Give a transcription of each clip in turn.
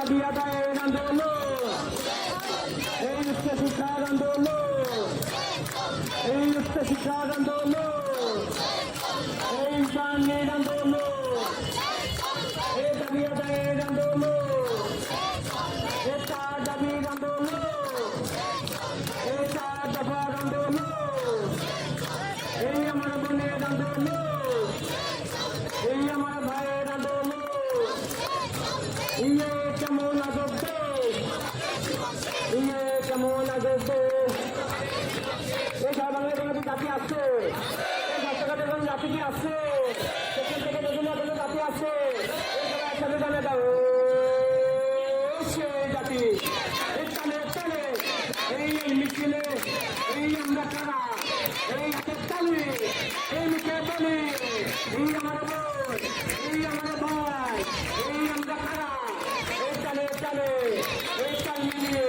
का दिया था ये आंदोलन ये युक्त शिक्षा आंदोलन ये युक्त शिक्षा आंदोलन ये इंसान आंदोलन আগত এই বাংলায় কোনো জাতি আছে? এই আছে? জাতি আছে? এই সবাই এই মিছিলে, এই আমরা এই হাতের তালে, এই মুখে বলি আমার বোন এই আমার ভাই এই আমরা কারা এই টানে টানে এই তাল মিলিয়ে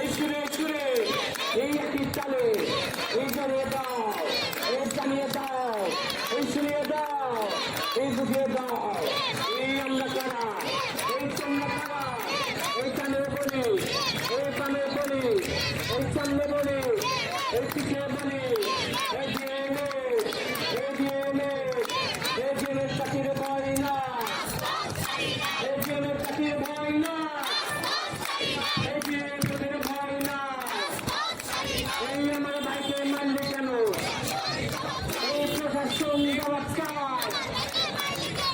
এই সুরে সুরে এই একই চালে এই জানিয়ে দাও এই জানিয়ে দাও এই শুনিয়ে দাও, এই বুঝিয়ে দাও, এই আমরা কারা, এই চন্দ্র কারা, এই কানে বলি, এই কানে বলি, এই সামনে বলি, এই পিছিয়ে বলি।